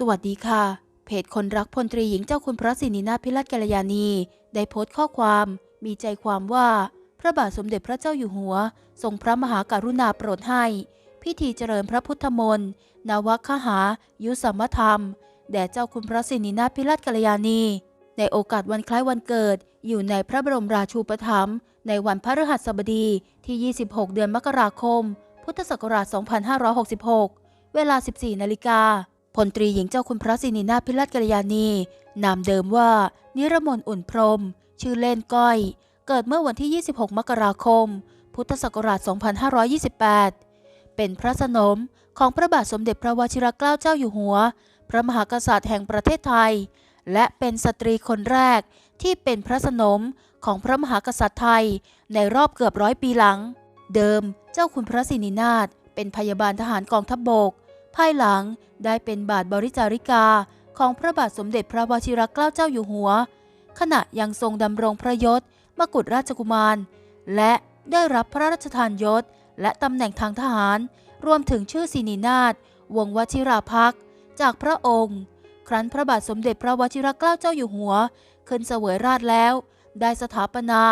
สวัสดีค่ะ เพจคนรักพลตรีหญิงเจ้าคุณพระสินีนาพิรัตกัลยาณีได้โพสต์ข้อความ มีใจความว่า พระบาทสมเด็จพระเจ้าอยู่หัว ทรงพระมหากรุณาโปรดให้ พิธีเจริญพระพุทธมนต์นวคหา ยุสัมมธรรม แด่เจ้าคุณพระสินีนาพิรัตกัลยาณี ในโอกาสวันคล้ายวันเกิด อยู่ในพระบรมราชูปถัมภ์ในวันพฤหัสบดีที่ 26 เดือนมกราคม พุทธศักราช 2566 เวลา 14 นาฬิกา พลตรีหญิงเจ้าคุณพระสินีนาพิรัตกัลยาณี นามเดิมว่า นิรมนอุ่นพรม ชื่อเล่นก้อย เกิดเมื่อวันที่ 26 มกราคม พุทธศักราช 2528 เป็นพระสนมของพระบาทสมเด็จพระวชิรเกล้าเจ้าอยู่หัว พระมหากษัตริย์แห่งประเทศไทย และเป็นสตรีคนแรกที่เป็นพระสนมของพระมหากษัตริย์ไทย ในรอบเกือบร้อยปีหลัง เดิมเจ้าคุณพระสินีนาถเป็นพยาบาลทหารกองทัพบบก ภายหลังได้เป็นบาทบริจาริกาของพระบาทสมเด็จพระวชิรเกล้าเจ้าอยู่หัว ขณะยังทรงดำรงพระยศมกุฎราชกุมาร และได้รับพระราชทานยศ และตำแหน่งทางทหาร รวมถึงชื่อสินีนาถวงวชิราภักษ์จากพระองค์ ครั้นพระบาทสมเด็จพระวชิรเกล้าเจ้าอยู่หัว ขึ้นเสวยราชแล้ว ได้สถาปนา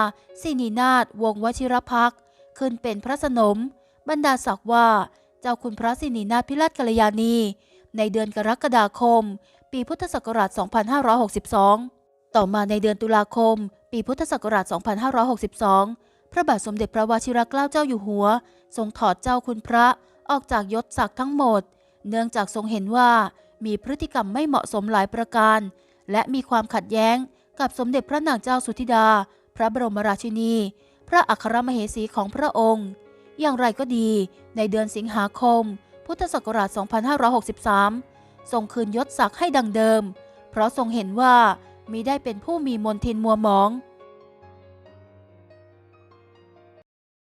สินีนาถวงวชิรภักษ์ขึ้นเป็นพระสนม บรรดาศักดิ์ว่า จ้าคุณพระสินีนาพิรัตกัลยาณี ในเดือนกรกฎาคม ปีพุทธศักราช 2562 ต่อมาในเดือนตุลาคม ปีพุทธศักราช 2562 พระบาทสมเด็จพระวชิรเกล้าเจ้าอยู่หัว ทรงถอดเจ้าคุณพระออกจากยศศักดิ์ทั้งหมด เนื่องจากทรงเห็นว่ามีพฤติกรรมไม่เหมาะสมหลายประการ และมีความขัดแย้งกับสมเด็จพระนางเจ้าสุธิดา พระบรมราชินี พระอัครมเหสีของพระองค์ อย่างไรก็ดี ในเดือนสิงหาคม พุทธศักราช 2563 ทรงคืนยศศักดิ์ให้ดังเดิม เพราะทรงเห็นว่ามิได้เป็นผู้มีมนทินมัวหมอง